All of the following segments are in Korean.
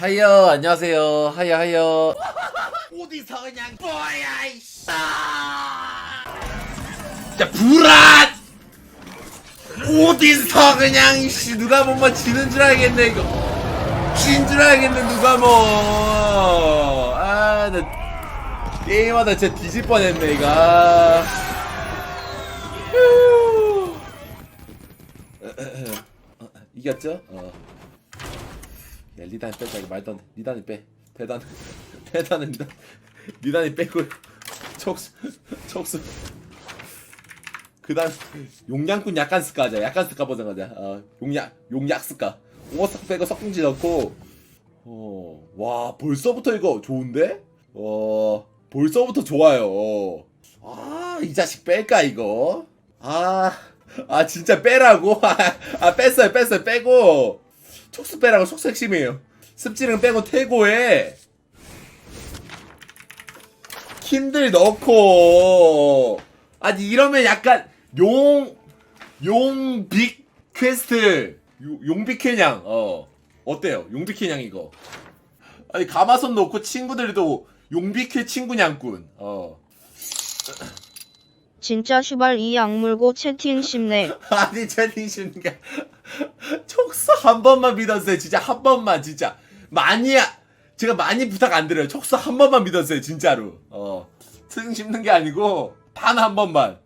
하이요 안녕하세요 하이요 하이요 어디서 그냥 뭐야 이씨 자 불안 어디서 그냥 이씨 누가 보면 지는 줄 알겠네 이거 진줄 알겠네 누가 뭐아나 게임하다 진짜 뒤질 뻔했네 이거 아. 휴. 어, 이겼죠? 어. 야 리단이 빼자 이거 안돼. 리단이 빼. 배단 배단은 리단. 리단이 빼고. 촉수. 촉수. 그다음 용량꾼 약간 스카 하자. 약간 스카 버전 가자. 어, 용약 용약 스카 오버스카 빼고 석궁지 넣고. 어와 벌써부터 이거 좋은데? 어 벌써부터 좋아요. 아 이 자식 뺄까 이거? 아아 진짜 빼라고? 아 뺐어요 뺐어요. 빼고 촉수 빼라고 촉수 핵심이에요. 습지능 빼고 태고에 킨들 넣고. 아니 이러면 약간 용 용빅 퀘스트. 요- 용빅캐냥. 어. 어때요? 용빅캐냥 이거. 아니 가마손 넣고 친구들도 용빅캐 친구냥꾼. 어. 진짜 슈발 이 악물고 채팅 쉽네. 아니 채팅 쉬는 게 촉수 한 번만 믿어주세요. 진짜 한 번만 진짜. 많이 제가 많이 부탁 안 드려요. 촉수 한 번만 믿어주세요 진짜로. 어 승 씹는 게 아니고 단한 번만.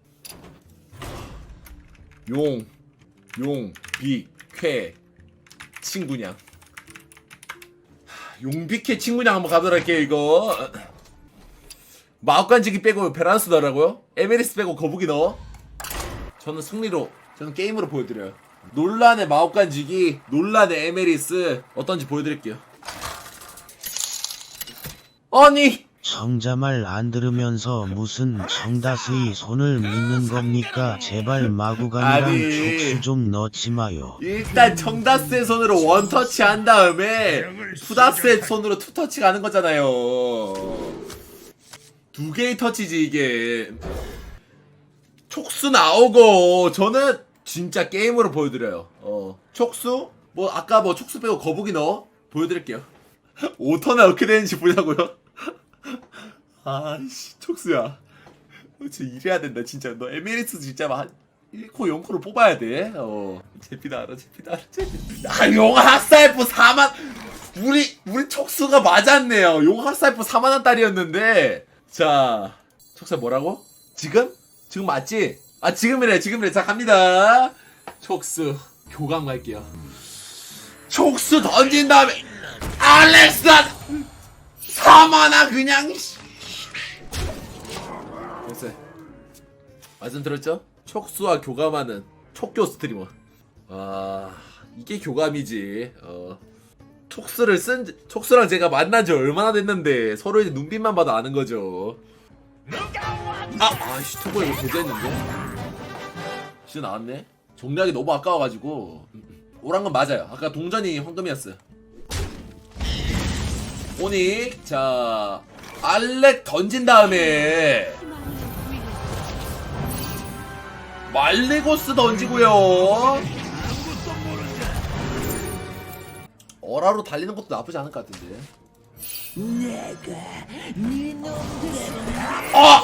용, 용, 비, 쾌, 친구냥 하, 용비캐 친구냥 한번 가도록 할게요 이거. 마법관지기 빼고 베란스 넣으라고요? 에메리스 빼고 거북이 넣어? 저는 승리로 저는 게임으로 보여드려요 논란의 마법관지기 논란의 에메리스 어떤지 보여드릴게요 아니 청자말 안 들으면서 무슨 청다스의 손을 믿는 겁니까? 제발 마구간이랑 아니. 촉수 좀 넣지 마요. 일단 청다스의 손으로 원터치 한 다음에 푸다스의 손으로 투터치 가는 거잖아요 두 개의 터치지 이게 촉수 나오고 저는 진짜 게임으로 보여드려요 어 촉수 뭐 아까 뭐 촉수 빼고 거북이 넣어 보여드릴게요 5턴에 어떻게 되는지 보자고요 아이씨 촉수야 너 진짜 이래야 된다 진짜 너 에메리스 진짜 막 1코 0코로 뽑아야 돼. 어. 제피다 알아, 제피다 알아, 제피다. 아, 용학살프 4만 우리 우리 촉수가 맞았네요. 용학살프 4만 원짜리였는데. 자, 촉수 뭐라고? 지금? 지금 맞지? 아, 지금이래. 지금이래. 자, 갑니다. 촉수 교감 갈게요. 촉수 던진 다음에 알렉사 4만 원 그냥 씨. 됐어요. 말씀 들었죠? 촉수와 교감하는 촉교 스트리머. 아 이게 교감이지. 어 촉수를 쓴 지- 촉수랑 제가 만난 지 얼마나 됐는데 서로 이제 눈빛만 봐도 아는 거죠. 아 아씨 토보 이거 제대했는데. 진짜 나왔네. 정리하기 너무 아까워가지고 오란 건 맞아요. 아까 동전이 황금이었어요. 오닉 자 알렉 던진 다음에 말레고스 던지고요. 어라로 달리는 것도 나쁘지 않을 것 같은데. 어!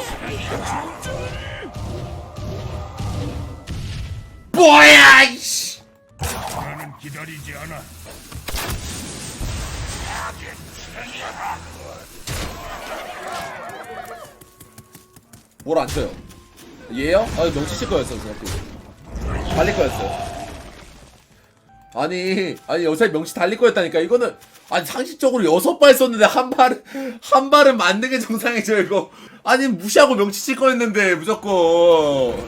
뭐야 이씨! 나는 기다리지 않아. 뭘안 쳐요? 얘요? 아 명치 칠 거였어 생각해. 달릴 거였어요. 아니 아니 어차피 명치 달릴 거였다니까 이거는 아니 상식적으로 여섯 발 썼는데 한 발은 한 발은 맞는 게 정상이죠 이거 아니 무시하고 명치 칠 거였는데 무조건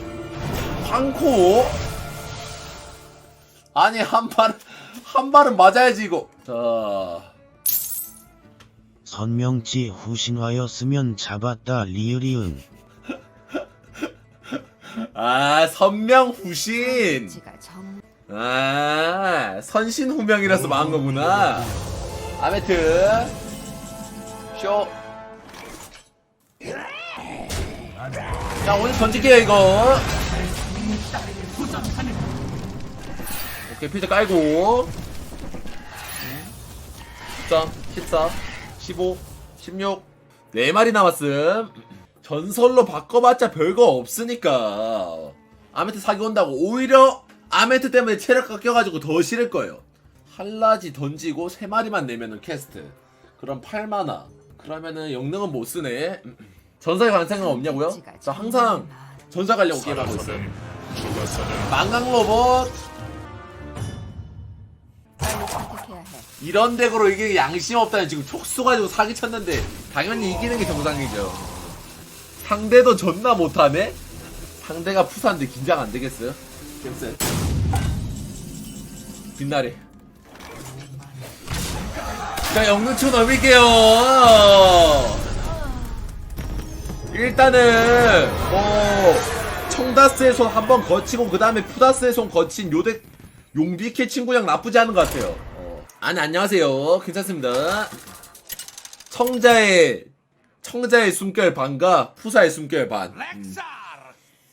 황코 아니 한발한 발은 맞아야지 이거. 자. 선명치 후신화였으면 잡았다 리으리응. 아 선명 후신. 제가 정 아 선신 후명이라서 망한 거구나. 아메트 쇼. 자 오늘 던질게요 이거 필터 깔고 13, 14, 15, 16, 4마리 남았음. 전설로 바꿔봤자 별거 없으니까. 아메트 사기 온다고 오히려 아메트 때문에 체력 깎여가지고 더 싫을 거예요. 한라지 던지고 3마리만 내면은 캐스트. 그럼 8만화. 그러면은 영능은 못 쓰네. 전사에 관한 생각 없냐고요? 저 항상 전사 가려고 게임하고 있어요. 망강 로봇 이런 덱으로 이게 양심 없다니 지금 촉수 가지고 사기 쳤는데 당연히 이기는 게 정상이죠. 상대도 존나 못하네? 상대가 푸사인데 긴장 안 되겠어요? 겜셋. 빛나래. 자, 영능초 넘일게요. 일단은, 뭐, 청다스의 손 한번 거치고, 그 다음에 푸다스의 손 거친 요덱, 용비케 친구랑 나쁘지 않은 것 같아요. 어. 아니, 안녕하세요. 괜찮습니다. 청자의, 청자의 숨결 반과 푸사의 숨결 반. 음. 렉살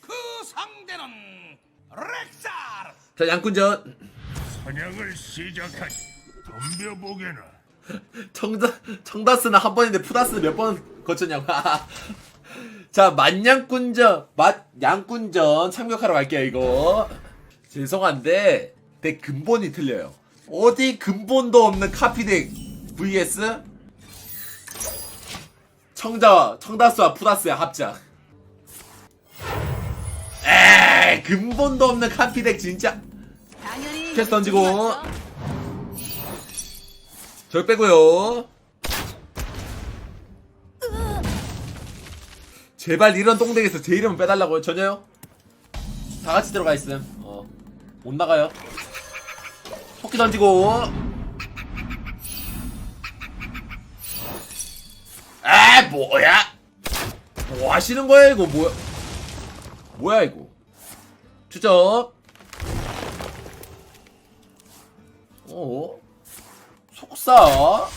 그 상대는 렉살 자, 양꾼전. 사냥을 시작하지 덤벼보게나 청자, 청다스는 한 번인데 푸다스는 몇 번 거쳤냐고. 자, 만냥꾼전, 맛양꾼전 참격하러 갈게요, 이거. 죄송한데, 덱 근본이 틀려요. 어디 근본도 없는 카피덱 vs 청자와, 청다스와 푸다스의 합작. 에이, 근본도 없는 카피덱 진짜. 캐스 던지고. 절 빼고요. 제발 이런 똥덱에서 제 이름은 빼달라고요. 전혀요. 다 같이 들어가 있음. 어. 못 나가요. 토끼 던지고. 에 뭐야? 뭐 하시는 거야 이거 뭐야? 뭐야 이거? 추적. 어? 속사?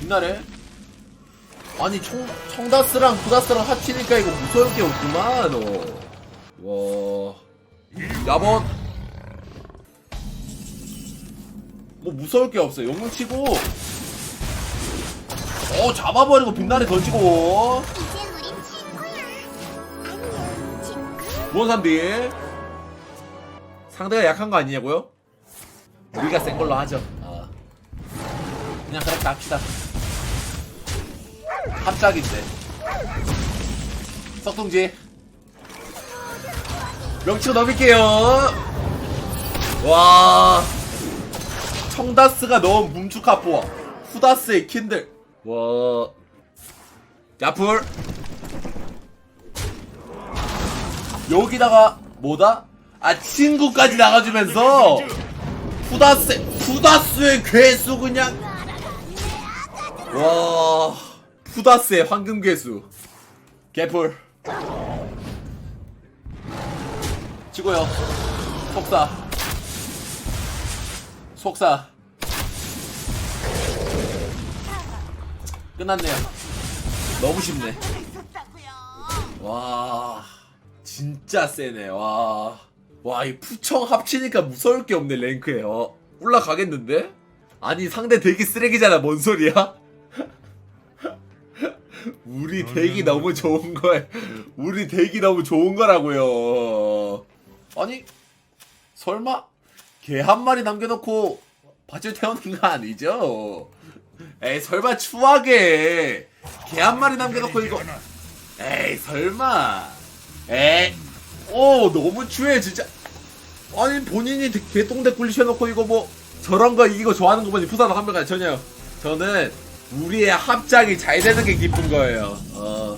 빛나래? 아니 청, 청다스랑 부다스랑 합치니까 이거 무서울 게 없구만 어. 와 야봇 뭐 무서울 게 없어 영웅 치고 어 잡아버리고 빛나래 던지고 무원삼비 상대가 약한 거 아니냐고요? 우리가 센 걸로 하죠. 아. 그냥 그렇게 합시다. 합작인데. 석동지. 명치고 넘길게요. 와. 청다스가 넣은 뭉축합보와 후다스의 킨들. 와. 야풀. 여기다가 뭐다? 아 친구까지 나가주면서 푸다스 푸다스의 괴수 그냥 와 푸다스의 황금 괴수 개풀 치고요 속사 속사 끝났네요 너무 쉽네 와 진짜 세네 와. 와, 이 푸청 합치니까 무서울 게 없네, 랭크에. 어. 올라가겠는데? 아니, 상대 되게 쓰레기잖아, 뭔 소리야? 우리 덱이 너무 좋은 거야. 우리 덱이 너무 좋은 거라고요. 아니, 설마 개 한 마리 남겨놓고 밧줄 태우는 거 아니죠? 에이, 설마 추하게 개 한 마리 남겨놓고 이거. 에이, 설마. 에이. 오, 너무 추해, 진짜. 아니, 본인이 개똥대 굴리셔놓고 이거 뭐, 저런 거 이기고 좋아하는 거 보니 부산 한명 가지 전혀요. 저는 우리의 합작이 잘 되는 게 기쁜 거예요. 어.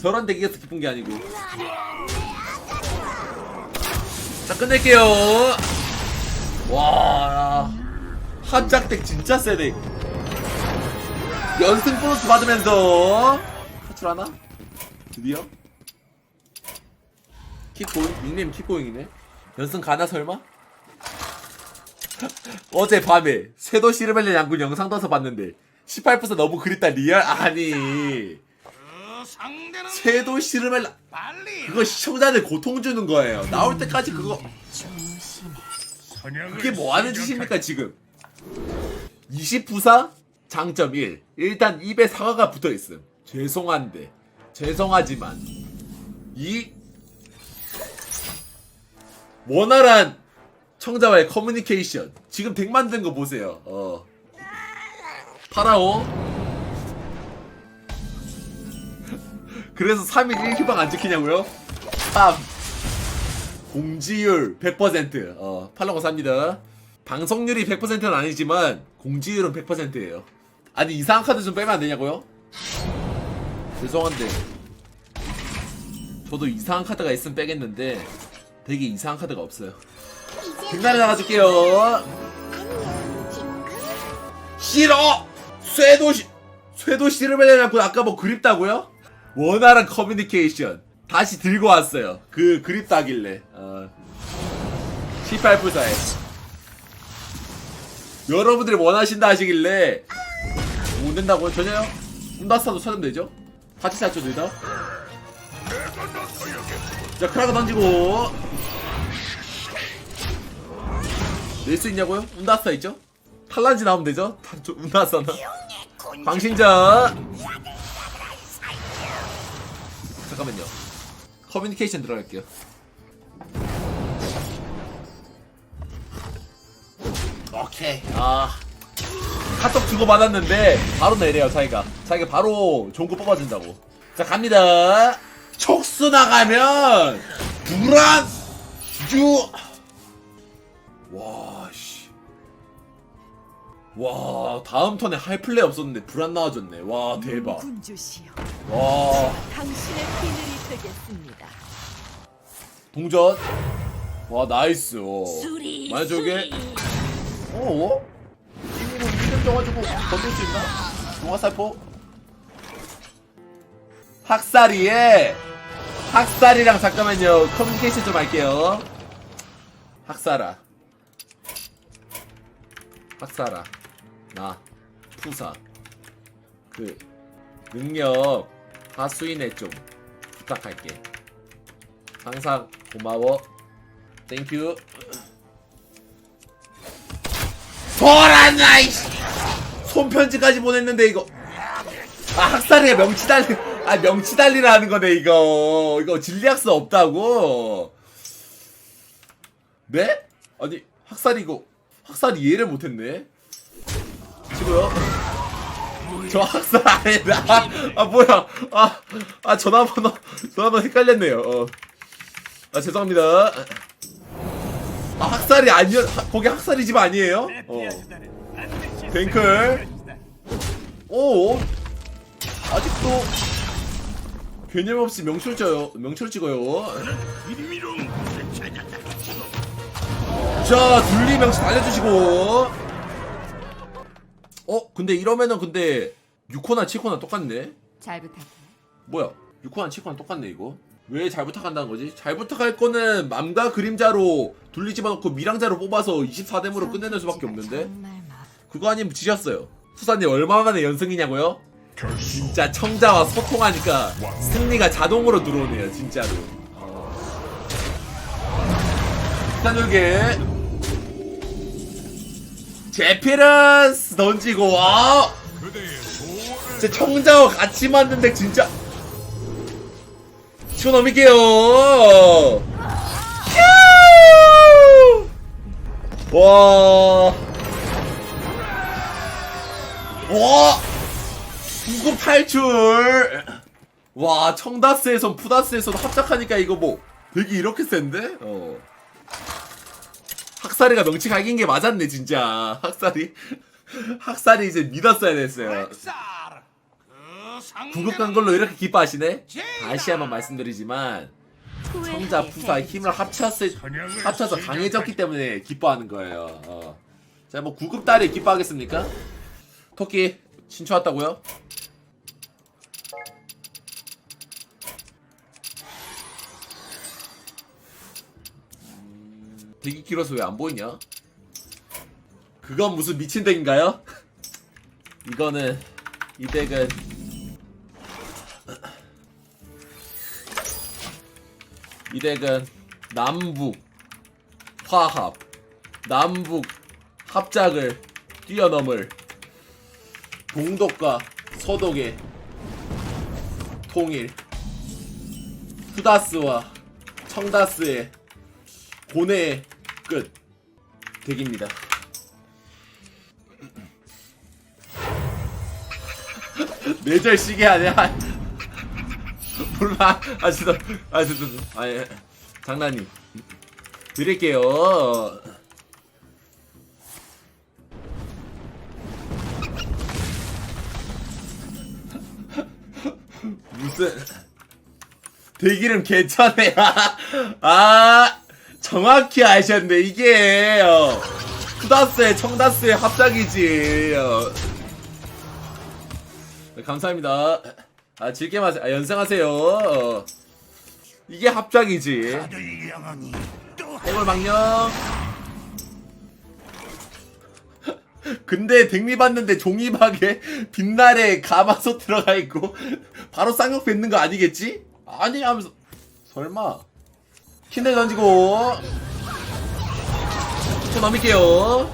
저런 덱이어서 기쁜 게 아니고. 자, 끝낼게요. 와. 합작덱 진짜 세네. 연승 보너스 받으면서. 탈출하나? 드디어? 킥고잉? 닉네임 킥고잉이네? 연승 가나 설마? 어제 밤에 쇄도 시르벨레 양군 영상 떠서 봤는데 18% 너무 그립다 리얼? 아니 그 쇄도 시르벨레 빨리 그거 시청자들 고통 주는 거예요. 나올 때까지 그거. 그게 뭐 하는. 짓입니까 지금? 20부사? 장점 1 일단 입에 사과가 붙어 있음. 죄송한데. 죄송하지만. 이 원활한 청자와의 커뮤니케이션. 지금 덱 만든 거 보세요. 어. 파라오 그래서 3일 1희망 안 지키냐고요? 3 공지율 100% 어, 팔로고 삽니다. 방송률이 100%는 아니지만 공지율은 100%예요. 아니 이상한 카드 좀 빼면 안 되냐고요? 죄송한데 저도 이상한 카드가 있으면 빼겠는데 되게 이상한 카드가 없어요. 빅나를 나가줄게요. 싫어. 쇠도 시 쇠도 씨르벨레라고 아까 뭐 그립다고요? 원활한 커뮤니케이션 다시 들고 왔어요. 그 그립다길래. 어. 18불사에 여러분들이 원하신다 하시길래 못 된다고요? 전혀요? 운다스타도 찾으면 되죠? 같이 찾죠 둘다 자 크라가 던지고 낼 수 있냐고요? 운다스타 있죠? 탈란지 나오면 되죠? 운다스타는 광신자 잠깐만요. 커뮤니케이션 들어갈게요. 오케이. 아. 카톡 주고 받았는데 바로 내려요 자기가. 자기가 바로 거 뽑아준다고. 자 갑니다. 촉수 나가면 불안! 주와씨 와 다음 턴에 하이플레이 없었는데 불안 나와줬네. 와 대박. 군주시여, 와. 당신의 비늘이 되겠습니다. 동전? 와 나이스. 어. 수리, 만약 저게 어? 힘으로 힘좀 줘가지고 건들 수 있나? 동화살포? 학살이에 학살이랑 잠깐만요. 커뮤니케이션 좀 할게요. 학살아. 학살아 나 푸사 그 능력 하수인에 좀 부탁할게. 항상 고마워. 땡큐 소란아 이씨! 손편지까지 보냈는데 이거. 아 학살이가 명치 달리 아 명치 달리라 하는 거네 이거. 이거 진리학서 없다고. 네? 아니 학살이 이거 학살이 이해를 못했네 치고요? 저안 했나 아, 아 뭐야. 아, 아 전화번호 전화번호 헷갈렸네요. 어. 아 죄송합니다. 아 학살이 아니요 하- 거기 학살이 집 아니에요? 어. 뱅클. 오. 아직도 개념 없이 명출 쪄요. 명출 찍어요. 자 둘리 명치 알려주시고 어 근데 이러면은 근데 6코나 7코나 똑같네 잘 부탁해. 뭐야 6코나 7코나 똑같네 이거 왜 잘 부탁한다는 거지? 잘 부탁할 거는 맘과 그림자로 둘리 집어넣고 미랑자로 뽑아서 24댐으로 끝내는 수밖에 없는데. 그거 아니면 지셨어요 수사님 얼마만에 연승이냐고요? 진짜 청자와 소통하니까 승리가 자동으로 들어오네요 진짜로 어. 산울게 제피러스 던지고 와 진짜 청자와 같이 만든 덱 진짜 치고 넘길게요 휴! 와 와! 구급 탈출! 와, 청다스에선 푸다스에선 합작하니까 이거 뭐, 되게 이렇게 센데? 어. 학살이가 명치 갈긴 게 맞았네, 진짜. 학살이. 학살이 이제 믿었어야 됐어요. 렉살. 그 상대는 구급 간 걸로 이렇게 기뻐하시네? 다시 한번 말씀드리지만, 청자, 푸사 힘을 합쳤을, 합쳐서 강해졌기 때문에 기뻐하는 거예요. 어. 자, 뭐 구급 달이 기뻐하겠습니까? 토끼 신초 왔다고요? 되게 길어서 왜 안 보이냐? 그건 무슨 미친 덱인가요? 이거는 이 덱은 이 덱은 남북 화합 남북 합작을 뛰어넘을 동독과 서독의 통일 후다스와 청다스의 고뇌의 끝 덱입니다. 뇌절 시계 아니야? 몰라. 아 진짜. 아 진짜. 아 예. 장난님. 드릴게요. 무슨 대기름 괜찮네. 아 정확히 아셨네. 이게 어, 쿠다스의 청다스의 합작이지. 어. 네, 감사합니다. 아 즐게 마세요. 아, 연상하세요. 어. 이게 합작이지. 해골 망령. 근데 덱리 봤는데 종이박에 빛날에 가마솥 들어가 있고 바로 쌍욕 뱉는 거 아니겠지? 아니 하면서 설마 킨들 던지고. 또 넘길게요.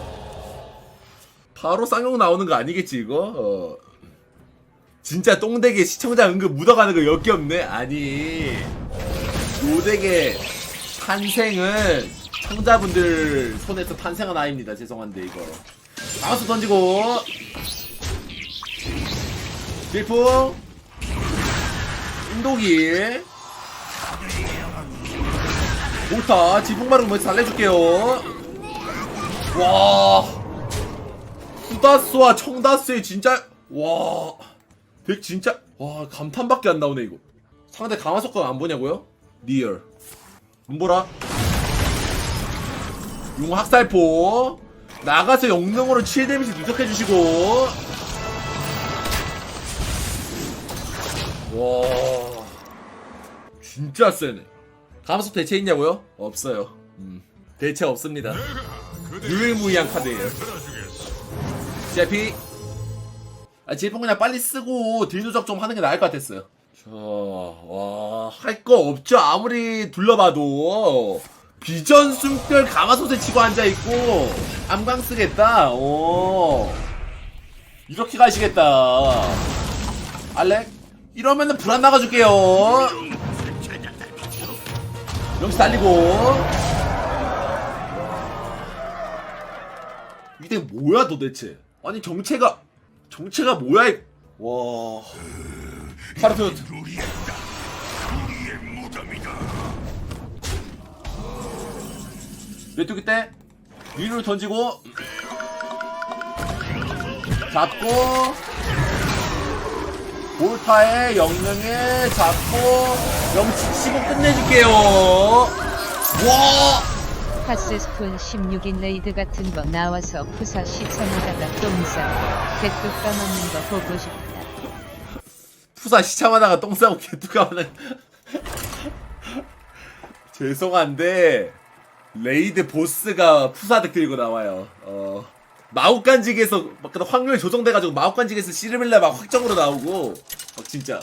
바로 쌍욕 나오는 거 아니겠지 이거? 어. 진짜 똥덱에 시청자 은근 묻어가는 거 역겹네. 아니. 요덱의 탄생은 청자분들 손에서 탄생한 아입니다. 죄송한데 이거. 마우스 던지고. 빌풍. 인도기 좋다. 지풍마루 먼저 달래줄게요. 와. 후다스와 청다스의 진짜 와덱 진짜 와 감탄밖에 안 나오네 이거. 상대 강화석권 안 보냐고요? 리얼. 눈보라. 용 학살포. 나가서 영능으로 7데미지 누적해주시고. 와. 진짜 세네 감속 대체 있냐고요? 없어요. 음, 대체 없습니다. 유일무이한 카드예요. CIP 아 제품 그냥 빨리 쓰고 딜 누적 좀 하는 게 나을 것 같았어요. 자 와 할 거 없죠. 아무리 둘러봐도. 비전 숨결 가마솥에 치고 앉아있고 암광 쓰겠다. 오. 이렇게 가시겠다. 알렉 이러면은 불안 나가줄게요 명치 달리고. 이게 뭐야 도대체? 아니 정체가 정체가 뭐야 이- 와. 무덤이다. 메뚜기 때 위로 던지고 잡고 볼타의 영능에 잡고 영치 치고 끝내줄게요. 와! 카스스톤 16인 레이드 같은 거 나와서 푸사 시청하다가 똥 싸고 개뚝 까먹는 거 보고 싶다. 푸사 시참하다가 똥 싸고 개뚜까하는 죄송한데 레이드 보스가 푸사득 들고 나와요. 어 마우간직에서 막 그런 확률 조정돼가지고 마우간직에서 시르밀라 막 확정으로 나오고. 막 진짜